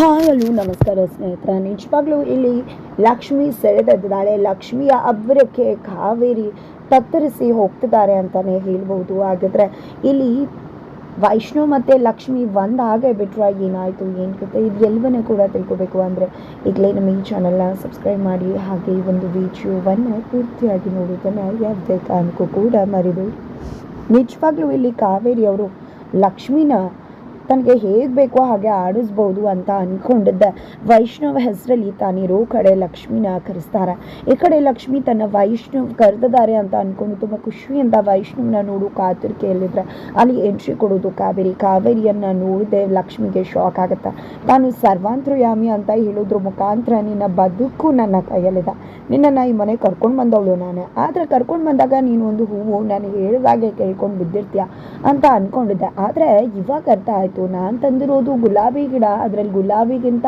Hi ಅಲ್ಲೂ ನಮಸ್ಕಾರ ಸ್ನೇಹಿತರ, ನಿಜವಾಗ್ಲೂ ಇಲ್ಲಿ ಲಕ್ಷ್ಮಿ ಸೆಳೆದಿದ್ದಾಳೆ. ಲಕ್ಷ್ಮಿಯ ಅಬ್ಬರಕ್ಕೆ ಕಾವೇರಿ ತತ್ತರಿಸಿ ಹೋಗ್ತಿದ್ದಾರೆ ಅಂತಲೇ ಹೇಳ್ಬೋದು. ಹಾಗಿದ್ರೆ ಇಲ್ಲಿ ವೈಷ್ಣವ್ ಮತ್ತು ಲಕ್ಷ್ಮಿ ಒಂದಾಗೆ ಬಿಟ್ಟರೆ ಏನಾಯಿತು, ಏನು ಕತೆ? ಇದು ಎಲ್ಲವನ್ನೂ ಕೂಡ ತಿಳ್ಕೊಬೇಕು ಅಂದರೆ ಈಗಲೇ ನಮ್ಮ ಈ ಚಾನಲ್ನ ಸಬ್ಸ್ಕ್ರೈಬ್ ಮಾಡಿ, ಹಾಗೆ ಈ ಒಂದು ವಿಡಿಯೋವನ್ನು ಪೂರ್ತಿಯಾಗಿ ನೋಡೋದನ್ನು ಯಾವುದೇ ಕಾರಣಕ್ಕೂ ಕೂಡ ಮರಿಬೇಡಿ ನಿಜವಾಗ್ಲೂ ಇಲ್ಲಿ ಕಾವೇರಿ ಅವರು ಲಕ್ಷ್ಮಿನ ತನಗೆ ಹೇಗೆ ಬೇಕೋ ಹಾಗೆ ಆಡಿಸ್ಬೋದು ಅಂತ ಅಂದ್ಕೊಂಡಿದ್ದ ವೈಷ್ಣವ ಹೆಸರಲ್ಲಿ ತಾನಿರೋ ಕಡೆ ಲಕ್ಷ್ಮಿನ ಕರೆಸ್ತಾರೆ ಈ ಕಡೆ ಲಕ್ಷ್ಮಿ ತನ್ನ ವೈಷ್ಣವ್ ಕರೆದಿದ್ದಾರೆ ಅಂತ ಅಂದ್ಕೊಂಡು ತುಂಬ ಖುಷಿಯಿಂದ ವೈಷ್ಣವನ ನೋಡು ಕಾತುರಿಕೆಯಲ್ಲಿದ್ರೆ. ಅಲ್ಲಿ ಎಂಟ್ರಿ ಕೊಡೋದು ಕಾವೇರಿ. ಕಾವೇರಿಯನ್ನು ನೋಡಿದೆ ಲಕ್ಷ್ಮಿಗೆ ಶಾಕ್ ಆಗುತ್ತೆ. ತಾನು ಸರ್ವಾಂತ್ರಯಾಮಿ ಅಂತ ಹೇಳೋದ್ರ ಮುಖಾಂತರ ನಿನ್ನ ಬದುಕು ನನ್ನ ಕೈಯಲ್ಲಿದೆ. ನಿನ್ನನ್ನು ಈ ಮನೆ ಕರ್ಕೊಂಡು ಬಂದವಳು ನಾನು. ಆದರೆ ಕರ್ಕೊಂಡು ಬಂದಾಗ ನೀನು ಒಂದು ಹೂವು ನಾನು ಹೇಳಿದಾಗೆ ಕೇಳ್ಕೊಂಡು ಬಿದ್ದಿರ್ತೀಯ ಅಂತ ಅಂದ್ಕೊಂಡಿದ್ದೆ ಆದರೆ ಇವಾಗ ಅರ್ಥ ಆಯಿತು. ನಾನು ತಂದಿರೋದು ಗುಲಾಬಿ ಗಿಡ, ಅದರಲ್ಲಿ ಗುಲಾಬಿಗಿಂತ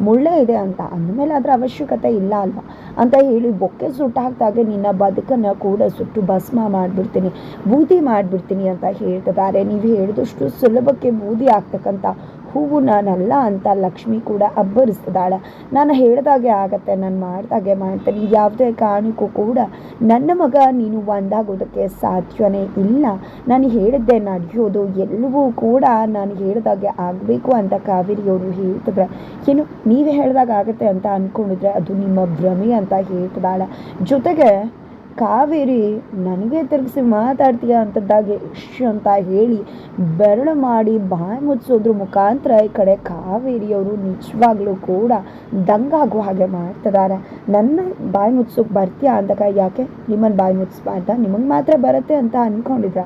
ಮುಳ್ಳೆ ಇದೆ ಅಂತ. ಅಂದಮೇಲೆ ಅದರ ಅವಶ್ಯಕತೆ ಇಲ್ಲ ಅಲ್ವಾ? ಅಂತ ಹೇಳಿ ಬೊಕ್ಕೆ ಸುಟ್ಟು ನಿನ್ನ ಬದುಕನ್ನು ಕೂಡ ಸುಟ್ಟು ಭಸ್ಮ ಮಾಡಿಬಿಡ್ತೀನಿ, ಬೂದಿ ಮಾಡಿಬಿಡ್ತೀನಿ ಅಂತ ಹೇಳ್ತಿದ್ದಾರೆ. ನೀವು ಹೇಳಿದಷ್ಟು ಸುಲಭಕ್ಕೆ ಬೂದಿ ಆಗ್ತಕ್ಕಂಥ ಹೂವು ನಾನಲ್ಲ ಅಂತ ಲಕ್ಷ್ಮಿ ಕೂಡ ಅಬ್ಬರಿಸ್ತಿದ್ದಾಳೆ ನಾನು ಹೇಳ್ದಾಗೆ ಆಗತ್ತೆ, ನಾನು ಮಾಡ್ದಾಗೆ ಮಾಡ್ತೇನೆ. ಯಾವುದೇ ಕಾರಣಕ್ಕೂ ಕೂಡ ನನ್ನ ಮಗ ನೀನು ಒಂದಾಗೋದಕ್ಕೆ ಸಾಧ್ಯವೇ ಇಲ್ಲ. ನಾನು ಹೇಳಿದ್ದೆ ನಡೆಯೋದು, ಎಲ್ಲವೂ ಕೂಡ ನಾನು ಹೇಳ್ದಾಗೆ ಆಗಬೇಕು ಅಂತ ಕಾವೇರಿಯವರು ಹೇಳ್ತಿದ್ರೆ. ಏನು, ನೀವೇ ಹೇಳ್ದಾಗ ಆಗತ್ತೆ ಅಂತ ಅಂದ್ಕೊಂಡಿದ್ರೆ ಅದು ನಿಮ್ಮ ಭ್ರಮೆ ಅಂತ ಹೇಳ್ತಿದ್ದಾಳೆ. ಜೊತೆಗೆ ಕಾವೇರಿ, ನನಗೆ ತಿರುಗಿಸಿ ಮಾತಾಡ್ತೀಯ ಅಂತದ್ದಾಗೆ ಇಶ್ ಅಂತ ಹೇಳಿ ಬೆರಳು ಮಾಡಿ ಬಾಯಿ ಮುಚ್ಚೋದ್ರ ಮುಖಾಂತರ ಈ ಕಡೆ ಕಾವೇರಿಯವರು ನಿಜವಾಗ್ಲೂ ಕೂಡ ದಂಗಾಗುವ ಹಾಗೆ ಮಾಡ್ತಿದ್ದಾರೆ. ನನ್ನ ಬಾಯಿ ಮುಚ್ಚೋಕೆ ಬರ್ತೀಯಾ ಅಂದಾಗ ಯಾಕೆ? ನಿಮ್ಮನ್ನು ಬಾಯಿ ಮುಚ್ಚಿಸ್ಬಾರ್ದ? ನಿಮಗೆ ಮಾತ್ರ ಬರುತ್ತೆ ಅಂತ ಅಂದ್ಕೊಂಡಿದ್ರ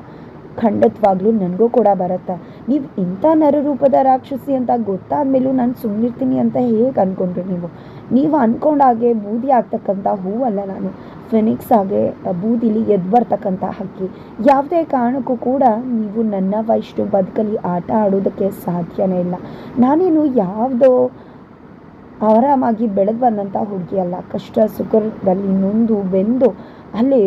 ಖಂಡಿತವಾಗ್ಲೂ ನನಗೂ ಕೂಡ ಬರುತ್ತೆ. ನೀವು ಇಂಥ ನರರೂಪದ ರಾಕ್ಷಸಿ ಅಂತ ಗೊತ್ತಾದ ಮೇಲೂ ನಾನು ಸುಮ್ಮನಿರ್ತೀನಿ ಅಂತ ಹೇಗೆ ಅಂದ್ಕೊಂಡ್ರಿ ನೀವು? ನೀವು ಅಂದ್ಕೊಂಡಾಗೆ ಬೂದಿ ಆಗ್ತಕ್ಕಂಥ ಹೂವಲ್ಲ ನಾನು. ಫೆನಿಕ್ಸ್ ಹಾಗೆ ಬೂದಿಲಿ ಎದ್ದು ಬರ್ತಕ್ಕಂಥ ಹಕ್ಕಿ. ಯಾವುದೇ ಕಾರಣಕ್ಕೂ ಕೂಡ ನೀವು ನನ್ನ ವೈಷ್ಣು ಬದುಕಲಿ ಆಟ ಆಡೋದಕ್ಕೆ ಸಾಧ್ಯನೇ ಇಲ್ಲ. ನಾನೇನು ಯಾವುದೋ ಆರಾಮಾಗಿ ಬೆಳೆದು ಬಂದಂಥ ಹುಡುಗಿ ಅಲ್ಲ. ಕಷ್ಟ ಸುಖದಲ್ಲಿ ನೊಂದು ಬೆಂದು ಅಲ್ಲಿ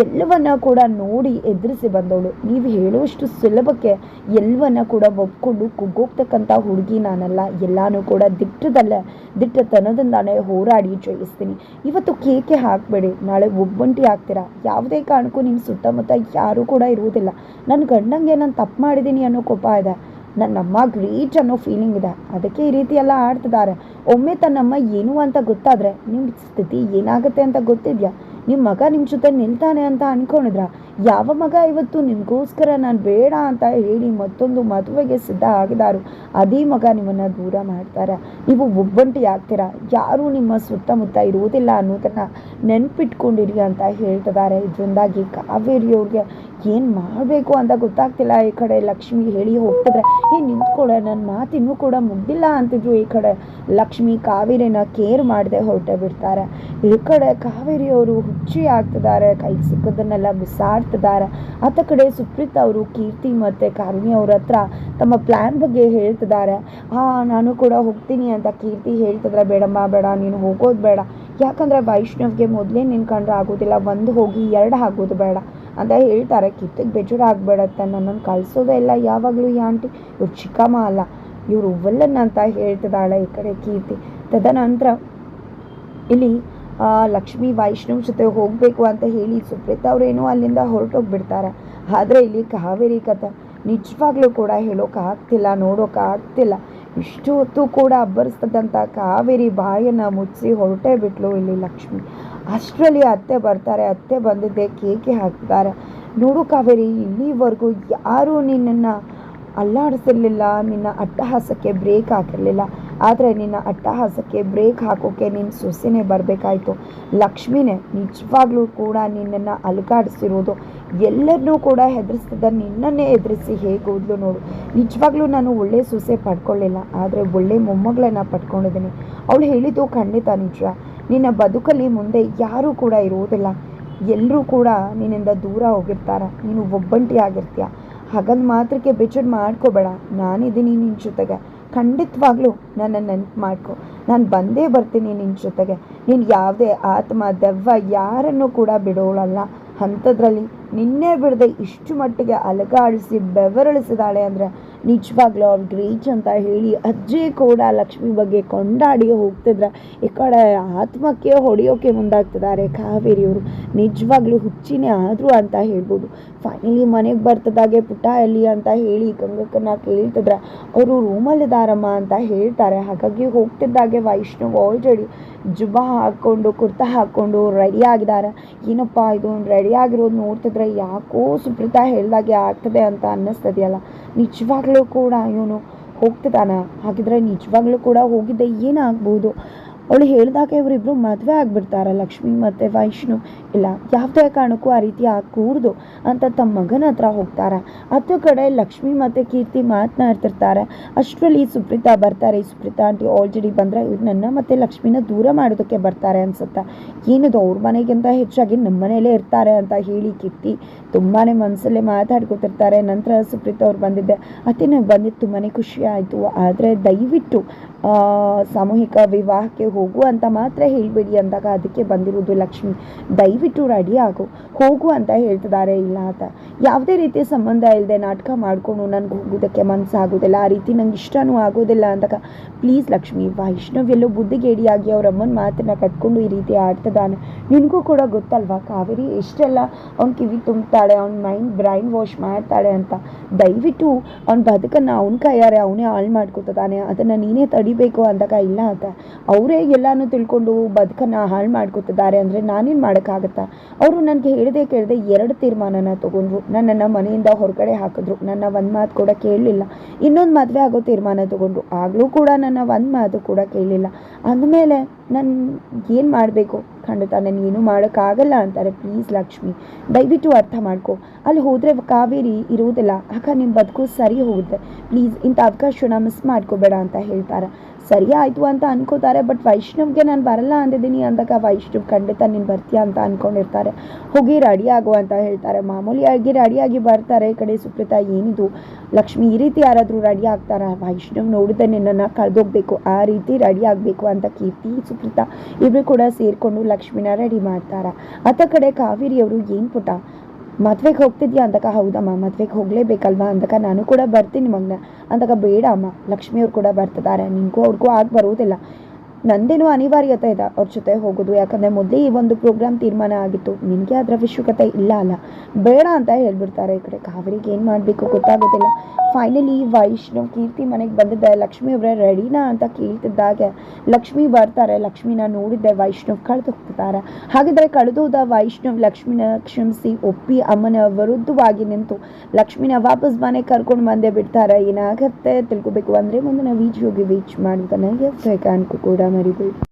ಎಲ್ಲವನ್ನ ಕೂಡ ನೋಡಿ ಎದುರಿಸಿ ಬಂದವಳು. ನೀವು ಹೇಳುವಷ್ಟು ಸುಲಭಕ್ಕೆ ಎಲ್ಲವನ್ನ ಕೂಡ ಒಪ್ಕೊಂಡು ಕುಗ್ಗೋಗ್ತಕ್ಕಂಥ ಹುಡುಗಿ ನಾನಲ್ಲ. ಎಲ್ಲಾನು ಕೂಡ ದಿಟ್ಟದಲ್ಲೇ, ದಿಟ್ಟತನದಿಂದಾನೇ ಹೋರಾಡಿ ಜಯಿಸ್ತೀನಿ. ಇವತ್ತು ಕೇಕೆ ಹಾಕಬೇಡಿ, ನಾಳೆ ಒಬ್ಬಂಟಿ ಆಗ್ತೀರಾ? ಯಾವುದೇ ಕಾರಣಕ್ಕೂ ನಿಮ್ಮ ಸುತ್ತಮುತ್ತ ಯಾರೂ ಕೂಡ ಇರುವುದಿಲ್ಲ. ನನ್ನ ಗಂಡಂಗೆ ನಾನು ತಪ್ಪು ಮಾಡಿದ್ದೀನಿ ಅನ್ನೋ ಕೋಪ ಇದೆ. ನನ್ನಮ್ಮ ಗ್ರೇಟ್ ಅನ್ನೋ ಫೀಲಿಂಗ್ ಇದೆ. ಅದಕ್ಕೆ ಈ ರೀತಿ ಎಲ್ಲ ಆಡ್ತಿದ್ದಾರೆ. ಒಮ್ಮೆ ತನ್ನಮ್ಮ ಏನು ಅಂತ ಗೊತ್ತಾದರೆ ನಿಮ್ಮ ಸ್ಥಿತಿ ಏನಾಗುತ್ತೆ ಅಂತ ಗೊತ್ತಿದೆಯಾ? ನಿಮ್ಮ ಮಗ ನಿಮ್ಮ ಜೊತೆ ನಿಲ್ತಾನೆ ಅಂತ ಅಂದ್ಕೊಂಡಿದ್ರ ಯಾವ ಮಗ ಇವತ್ತು? ನಿಮಗೋಸ್ಕರ ನಾನು ಬೇಡ ಅಂತ ಹೇಳಿ ಮತ್ತೊಂದು ಮದುವೆಗೆ ಸಿದ್ಧ ಆಗಿದಾರು. ಅದೇ ಮಗ ನಿಮ್ಮನ್ನು ದೂರ ಮಾಡ್ತಾರೆ. ನೀವು ಒಬ್ಬಂಟಿ ಆಗ್ತೀರಾ ಯಾರೂ ನಿಮ್ಮ ಸುತ್ತಮುತ್ತ ಇರುವುದಿಲ್ಲ ಅನ್ನೋದನ್ನು ನೆನ್ಪಿಟ್ಕೊಂಡಿರಿ ಅಂತ ಹೇಳ್ತಿದ್ದಾರೆ. ಇದರಿಂದಾಗಿ ಕಾವೇರಿಯವ್ರಿಗೆ ಏನು ಮಾಡಬೇಕು ಅಂತ ಗೊತ್ತಾಗ್ತಿಲ್ಲ. ಈ ಕಡೆ ಲಕ್ಷ್ಮಿ ಹೇಳಿ ಹೋಗ್ತಿದ್ರೆ, ಏ, ನಿಂತ್ಕೊಳೆ ನನ್ನ ಮಾತಿನ್ನೂ ಕೂಡ ಮುಗ್ದಿಲ್ಲ, ಅಂತಿದ್ರು ಈ ಕಡೆ. ಲಕ್ಷ್ಮಿ ಕಾವೇರಿನ ಕೇರ್ ಮಾಡದೆ ಹೊರಟೆ ಬಿಡ್ತಾರೆ. ಈ ಕಡೆ ಕಾವೇರಿಯವರು ಹುಚ್ಚಿ ಆಗ್ತಿದ್ದಾರೆ, ಕೈ ಸಿಕ್ಕದನ್ನೆಲ್ಲ ಬಿಸಾಡ್ತಿದ್ದಾರೆ. ಆತ ಕಡೆ ಸುಪ್ರೀತ್ ಅವರು, ಕೀರ್ತಿ ಮತ್ತು ಕಾರ್ಣಿ ಅವ್ರ ಹತ್ರ ತಮ್ಮ ಪ್ಲ್ಯಾನ್ ಬಗ್ಗೆ ಹೇಳ್ತಿದ್ದಾರೆ. ಹಾಂ ನಾನು ಕೂಡ ಹೋಗ್ತೀನಿ ಅಂತ ಕೀರ್ತಿ ಹೇಳ್ತಿದ್ರೆ, ಬೇಡಮ್ಮ, ಬೇಡ, ನೀನು ಹೋಗೋದು ಬೇಡ. ಯಾಕಂದರೆ ವೈಷ್ಣವ್ಗೆ ಮೊದಲೇ ನಿನ್ಕಂಡ್ರೆ ಆಗೋದಿಲ್ಲ, ಒಂದು ಹೋಗಿ ಎರಡು ಆಗೋದು ಬೇಡ. ಅಂತ ಹೇಳ್ತಾರೆ ಕಿತ್ತಿಗೆ ಬೇಜಾರು ಆಗ್ಬೇಡತ್ತೆ, ನನ್ನನ್ನು ಕಳಿಸೋದೇ ಇಲ್ಲ, ಯಾವಾಗಲೂ ಈ ಆಂಟಿ ಇವ್ರು ಚಿಕ್ಕಮ್ಮ ಅಲ್ಲ, ಇವರು ಉವ್ವಲ್ಲನ್ ಅಂತ ಹೇಳ್ತಿದ್ದಾಳೆ ಈ ಕಡೆ ಕೀರ್ತಿ. ತದನಂತರ ಇಲ್ಲಿ ಲಕ್ಷ್ಮಿ ವೈಷ್ಣವ್ ಜೊತೆ ಹೋಗಬೇಕು ಅಂತ ಹೇಳಿ ಸುಪ್ರೀತ್ ಅವರೇನೋ ಅಲ್ಲಿಂದ ಹೊರಟೋಗ್ಬಿಡ್ತಾರೆ. ಆದರೆ ಇಲ್ಲಿ ಕಾವೇರಿ ಕಥೆ ನಿಜವಾಗ್ಲೂ ಕೂಡ ಹೇಳೋಕೆ ಆಗ್ತಿಲ್ಲ, ನೋಡೋಕೆ ಆಗ್ತಿಲ್ಲ. ಇಷ್ಟು ಹೊತ್ತು ಕೂಡ ಅಬ್ಬರಿಸ್ತದಂಥ ಕಾವೇರಿ ಬಾಯನ್ನು ಮುಚ್ಚಿ ಹೊರಟೇ ಬಿಟ್ಲು ಇಲ್ಲಿ ಲಕ್ಷ್ಮಿ. ಅಷ್ಟರಲ್ಲಿ ಅತ್ತೆ ಬರ್ತಾರೆ, ಅತ್ತೆ ಬಂದಿದ್ದೆ ಕೇಕೆ ಹಾಕ್ತಾರೆ ನೋಡು ಕಾವೇರಿ, ಇಲ್ಲಿವರೆಗೂ ಯಾರೂ ನಿನ್ನನ್ನು ಅಲ್ಲಾಡಿಸಿರ್ಲಿಲ್ಲ, ನಿನ್ನ ಅಟ್ಟಹಾಸಕ್ಕೆ ಬ್ರೇಕ್ ಹಾಕಿರಲಿಲ್ಲ. ಆದರೆ ನಿನ್ನ ಅಟ್ಟಹಾಸಕ್ಕೆ ಬ್ರೇಕ್ ಹಾಕೋಕ್ಕೆ ನಿನ್ನ ಸೊಸೆನೇ ಬರಬೇಕಾಯಿತು. ಲಕ್ಷ್ಮಿನೇ, ನಿಜವಾಗ್ಲೂ ಕೂಡ ನಿನ್ನನ್ನು ಅಲುಗಾಡಿಸಿರೋದು ಎಲ್ಲರನ್ನೂ ಕೂಡ ಹೆದರಿಸ್ತಿದ್ದ ನಿನ್ನನ್ನೇ ಎದುರಿಸಿ ಹೇಗೆ ಹೋದ್ಲು ನೋಡು. ನಿಜವಾಗ್ಲೂ ನಾನು ಒಳ್ಳೆ ಸೊಸೆ ಪಡ್ಕೊಳ್ಳಿಲ್ಲ, ಆದರೆ ಒಳ್ಳೆ ಮೊಮ್ಮಗಳನ್ನ ಪಡ್ಕೊಂಡಿದ್ದೀನಿ. ಅವಳು ಹೇಳಿದ್ದು ಖಂಡಿತ ನಿಜ. ನಿನ್ನ ಬದುಕಲ್ಲಿ ಮುಂದೆ ಯಾರೂ ಕೂಡ ಇರುವುದಿಲ್ಲ. ಎಲ್ಲರೂ ಕೂಡ ನಿನ್ನಿಂದ ದೂರ ಹೋಗಿರ್ತಾರ. ನೀನು ಒಬ್ಬಂಟಿ ಆಗಿರ್ತೀಯ. ಹಾಗಂದು ಮಾತ್ರಕ್ಕೆ ಬೇಜಾರು ಮಾಡ್ಕೋಬೇಡ. ನಾನಿದ್ದೀನಿ ನಿನ್ನ ಜೊತೆಗೆ. ಖಂಡಿತವಾಗ್ಲೂ ನನ್ನ ನೆನ್ಪು ಮಾಡ್ಕೊ. ನಾನು ಬಂದೇ ಬರ್ತೀನಿ ನಿನ್ನ ಜೊತೆಗೆ. ನೀನು ಯಾವುದೇ ಆತ್ಮ, ದೆವ್ವ ಯಾರನ್ನು ಕೂಡ ಬಿಡೋಳಲ್ಲ. ಅಂಥದ್ರಲ್ಲಿ ನಿನ್ನೆ ಬಿಡದೆ ಇಷ್ಟು ಮಟ್ಟಿಗೆ ಅಲಗಾಡಿಸಿ ಬೆವರಳಿಸಿದಾಳೆ ಅಂದರೆ ನಿಜವಾಗ್ಲೂ ಅವ್ರಿಗೆ ಗ್ರೀಚ್ ಅಂತ ಹೇಳಿ ಅಜ್ಜಿ ಕೂಡ ಲಕ್ಷ್ಮಿ ಬಗ್ಗೆ ಕೊಂಡಾಡಿ ಹೋಗ್ತಿದ್ರೆ. ಈ ಕಡೆ ಆತ್ಮಕ್ಕೆ ಹೊಡೆಯೋಕೆ ಮುಂದಾಗ್ತಿದ್ದಾರೆ ಕಾವೇರಿಯವರು ನಿಜವಾಗ್ಲೂ ಹುಚ್ಚಿನೇ ಆದರು ಅಂತ ಹೇಳ್ಬೋದು. ಫೈನಲಿ ಮನೆಗೆ ಬರ್ತದಾಗೆ ಪುಟ ಎಲ್ಲಿ ಅಂತ ಹೇಳಿ ಗಂಗಕ್ಕನ್ನ ಕೇಳ್ತಿದ್ರೆ. ಅವರು ರೂಮಲ್ಲಿದ್ದಾರಮ್ಮ ಅಂತ ಹೇಳ್ತಾರೆ. ಹಾಗಾಗಿ ಹೋಗ್ತಿದ್ದಾಗೆ ವೈಷ್ಣವ್ ಆಲ್ರೆಡಿ ಜುಬ್ಬ ಹಾಕ್ಕೊಂಡು, ಕುರ್ತಾ ಹಾಕ್ಕೊಂಡು ರೆಡಿ ಆಗಿದ್ದಾರೆ. ಏನಪ್ಪ ಇದು? ರೆಡಿ ಆಗಿರೋದು ನೋಡ್ತಿದ್ರೆ ಯಾಕೋ ಸುಪ್ರೀತಾ ಹೇಳ್ದಾಗೆ ಆಗ್ತದೆ ಅಂತ ಅನ್ನಿಸ್ತದೆಯಲ್ಲ. ನಿಜವಾಗ್ಲೂ ಕೂಡ ಇವನು ಹೋಗ್ತಿದ್ದಾನೆ. ಹಾಗಿದ್ರೆ ನಿಜವಾಗ್ಲೂ ಕೂಡ ಹೋಗಿದ್ದೆ ಏನಾಗ್ಬೋದು? ಅವಳು ಹೇಳಿದಾಗ ಇವರಿಬ್ಬರು ಮದುವೆ ಆಗ್ಬಿಡ್ತಾರ, ಲಕ್ಷ್ಮಿ ಮತ್ತು ವೈಷ್ಣು. ಇಲ್ಲ, ಯಾವುದೇ ಕಾರಣಕ್ಕೂ ಆ ರೀತಿ ಆಗಕೂಡ್ದು ಅಂತ ತಮ್ಮ ಮಗನ ಹತ್ರ ಹೋಗ್ತಾರೆ. ಹತ್ತು ಕಡೆ ಲಕ್ಷ್ಮಿ ಮತ್ತು ಕೀರ್ತಿ ಮಾತನಾಡ್ತಿರ್ತಾರೆ. ಅಷ್ಟರಲ್ಲಿ ಸುಪ್ರೀತಾ ಬರ್ತಾರೆ. ಈ ಸುಪ್ರೀತಾ ಆಂಟಿ ಆಲ್ರೆಡಿ ಬಂದರೆ ಇವ್ರು ನನ್ನ ಮತ್ತು ಲಕ್ಷ್ಮಿನ ದೂರ ಮಾಡೋದಕ್ಕೆ ಬರ್ತಾರೆ ಅನ್ಸುತ್ತೆ. ಏನಿದು ಅವ್ರ ಮನೆಗಿಂತ ಹೆಚ್ಚಾಗಿ ನಮ್ಮ ಮನೆಯಲ್ಲೇ ಇರ್ತಾರೆ ಅಂತ ಹೇಳಿ ಕೀರ್ತಿ ತುಂಬಾ ಮನಸ್ಸಲ್ಲೇ ಮಾತಾಡ್ಕೊತಿರ್ತಾರೆ. ನಂತರ ಸುಪ್ರೀತಾ ಅವ್ರು ಬಂದಿದ್ದೆ. ಅತ್ತೆ ನಾವು ಬಂದಿದ್ದು ತುಂಬಾ ಖುಷಿ ಆಯಿತು. ಆದರೆ ದಯವಿಟ್ಟು ಸಾಮೂಹಿಕ ವಿವಾಹಕ್ಕೆ ಹೋಗು ಅಂತ ಮಾತ್ರ ಹೇಳಬೇಡಿ ಅಂದಾಗ ಅದಕ್ಕೆ ಬಂದಿರೋದು ಲಕ್ಷ್ಮಿ. ದಯವಿಟ್ಟು ರೆಡಿ ಆಗು. ಹೋಗು ಅಂತ ಹೇಳ್ತಿದ್ದಾರೆ ಇಲ್ಲ ಅಂತ. ಯಾವುದೇ ರೀತಿಯ ಸಂಬಂಧ ಇಲ್ಲದೆ ನಾಟಕ ಮಾಡಿಕೊಂಡು ನನಗೆ ಹೋಗೋದಕ್ಕೆ ಮನಸ್ಸಾಗೋದಿಲ್ಲ ಆ ರೀತಿ ನಂಗೆ ಇಷ್ಟನೂ ಆಗೋದಿಲ್ಲ ಅಂದಾಗ ಪ್ಲೀಸ್ ಲಕ್ಷ್ಮಿ, ವೈಷ್ಣವ್ಯಲ್ಲೂ ಬುದ್ಧಿಗೇಡಿಯಾಗಿ ಅವ್ರ ಅಮ್ಮನ ಮಾತನ್ನ ಕಟ್ಕೊಂಡು ಈ ರೀತಿ ಆಡ್ತಿದ್ದಾನೆ. ನಿನಗೂ ಕೂಡ ಗೊತ್ತಲ್ವಾ? ಕಾವೇರಿ ಎಷ್ಟೆಲ್ಲ ಅವ್ನ ಕಿವಿ ತುಂಬ್ತಾಳೆ, ಅವ್ನ ಮೈಂಡ್ ಬ್ರೈನ್ ವಾಶ್ ಮಾಡ್ತಾಳೆ ಅಂತ. ದಯವಿಟ್ಟು ಅವ್ನ ಬದುಕನ್ನು ಅವ್ನ ಕೈಯಾರೆ ಅವನೇ ಹಾಳು ಮಾಡ್ಕೊತಿದ್ದಾನೆ. ಅದನ್ನು ನೀನೇ ತಡಿಬೇಕು ಅಂದಾಗ ಇಲ್ಲ ಅಂತ ಅವರೇ ಎಲ್ಲಾನು ತಿಳ್ಕೊಂಡು ಬದುಕನ್ನು ಹಾಳು ಮಾಡ್ಕೊತಿದ್ದಾರೆ ಅಂದರೆ ನಾನೇನು ಮಾಡೋಕ್ಕಾಗತ್ತಾ? ಅವರು ನನಗೆ ಹೇಳದೆ ಕೇಳದೆ ಎರಡು ತೀರ್ಮಾನನ ತಗೊಂಡ್ರು. ನನ್ನನ್ನು ಮನೆಯಿಂದ ಹೊರಗಡೆ ಹಾಕಿದ್ರು. ನನ್ನ ಒಂದು ಮಾತು ಕೂಡ ಕೇಳಲಿಲ್ಲ. ಇನ್ನೊಂದು ಮದುವೆ ಆಗೋ ತೀರ್ಮಾನ ತಗೊಂಡ್ರು. ಆಗಲೂ ಕೂಡ ನನ್ನ ಒಂದು ಮಾತು ಕೂಡ ಕೇಳಲಿಲ್ಲ. ಅಂದಮೇಲೆ ನಾನು ಏನು ಮಾಡಬೇಕು? ಖಂಡಿತ ನನಗೇನು ಏನೂ ಮಾಡೋಕ್ಕಾಗಲ್ಲ ಅಂತಾರೆ. ಪ್ಲೀಸ್ ಲಕ್ಷ್ಮಿ, ದಯವಿಟ್ಟು ಅರ್ಥ ಮಾಡ್ಕೊ. ಅಲ್ಲಿ ಹೋದರೆ ಕಾವೇರಿ ಇರುವುದಿಲ್ಲ. ಅಕ್ಕ ನಿಮ್ಮ ಬದುಕು ಸರಿ ಹೋಗುತ್ತೆ. ಪ್ಲೀಸ್ ಇಂಥ ಅವಕಾಶನ ಮಿಸ್ ಮಾಡ್ಕೋಬೇಡ ಅಂತ ಹೇಳ್ತಾರೆ. ಸರಿ ಆಯಿತು ಅಂತ ಅನ್ಕೋತಾರೆ ಬಟ್ ವೈಷ್ಣವ್ಗೆ ನಾನು ಬರಲ್ಲ ಅಂದಿದ್ದೀನಿ ಅಂದಾಗ ವೈಷ್ಣವ್ ಖಂಡಿತ ನೀನು ಬರ್ತೀಯ ಅಂತ ಅನ್ಕೊಂಡಿರ್ತಾರೆ. ಹೋಗಿ ರೆಡಿ ಆಗು ಅಂತ ಹೇಳ್ತಾರೆ. ಮಾಮೂಲಿಯಾಗಿ ರೆಡಿಯಾಗಿ ಬರ್ತಾರೆ. ಈ ಕಡೆ ಸುಪ್ರೀತಾ, ಏನಿದು? ಲಕ್ಷ್ಮಿ ಈ ರೀತಿ ಯಾರಾದರೂ ರೆಡಿ ಆಗ್ತಾರ? ವೈಷ್ಣವ್ ನೋಡಿದ್ರೆ ನಿನ್ನನ್ನು ಕಳೆದೋಗ್ಬೇಕು. ಆ ರೀತಿ ರೆಡಿ ಆಗಬೇಕು ಅಂತ ಕೀರ್ತಿ, ಸುಪ್ರೀತಾ ಇಬ್ಬರು ಕೂಡ ಸೇರಿಕೊಂಡು ಲಕ್ಷ್ಮಿನ ರೆಡಿ ಮಾಡ್ತಾರ? ಆತ ಕಡೆ ಕಾವೇರಿಯವರು, ಏನು ಪುಟ? ಮದ್ವೆಗೆ ಹೋಗ್ತಿದ್ಯಾ ಅಂತಕ ಹೌದಮ್ಮ ಮದ್ವೆಗೆ ಹೋಗಲೇಬೇಕಲ್ವಾ ಅಂತಕ ನಾನು ಕೂಡ ಬರ್ತೀನಿ ಮಗನ. ಅಂದಾಗ ಬೇಡ ಅಮ್ಮ ಲಕ್ಷ್ಮಿಯವ್ರು ಕೂಡ ಬರ್ತಿದ್ದಾರೆ. ನಿನಗೂ ಅವ್ರಿಗೂ ಆಗಿ ಬರುವುದಿಲ್ಲ ನಂದೇನು ಅನಿವಾರ್ಯತೆ ಇದೆ ಅವ್ರ ಜೊತೆ ಹೋಗೋದು. ಯಾಕಂದರೆ ಮೊದಲೇ ಈ ಒಂದು ಪ್ರೋಗ್ರಾಮ್ ತೀರ್ಮಾನ ಆಗಿತ್ತು. ನಿನಗೆ ಅದರ ಅವಶ್ಯಕತೆ ಇಲ್ಲ ಅಲ್ಲ. ಬೇಡ ಅಂತ ಹೇಳ್ಬಿಡ್ತಾರೆ ಈ ಕಡೆ. ಕಾವೇರಿಗೆ ಏನು ಮಾಡಬೇಕು ಗೊತ್ತಾಗೋದಿಲ್ಲ. ಫೈನಲಿ ವೈಷ್ಣವ್ ಕೀರ್ತಿ ಮನೆಗೆ ಬಂದಿದ್ದೆ ಲಕ್ಷ್ಮಿ ಅವರೇ ರೆಡಿನಾ ಅಂತ ಕೇಳ್ತಿದ್ದಾಗೆ ಲಕ್ಷ್ಮಿ ಬರ್ತಾರೆ. ಲಕ್ಷ್ಮಿನ ನೋಡಿದ್ದೆ ವೈಷ್ಣವ್ ಕಳೆದು ಹೋಗ್ತಿದ್ದಾರೆ. ಹಾಗಿದ್ರೆ ಕಳೆದೋದ ವೈಷ್ಣವ್ ಲಕ್ಷ್ಮಿನ ಕ್ಷಮಿಸಿ ಒಪ್ಪಿ ಅಮ್ಮನ ವಿರುದ್ಧವಾಗಿ ನಿಂತು ಲಕ್ಷ್ಮಿನ ವಾಪಸ್ ಮನೆಗೆ ಕರ್ಕೊಂಡು ಬಂದೇ ಬಿಡ್ತಾರೆ. ಏನಾಗತ್ತೆ ತಿಳ್ಕೊಬೇಕು. ಅಂದರೆ ಮುಂದಿನ ಹೋಗಿ ವೀಚ್ ಮಾಡೋದನ್ನ ಎಫ್ ಕೂಡ. ಮರಿಬೇಡಿ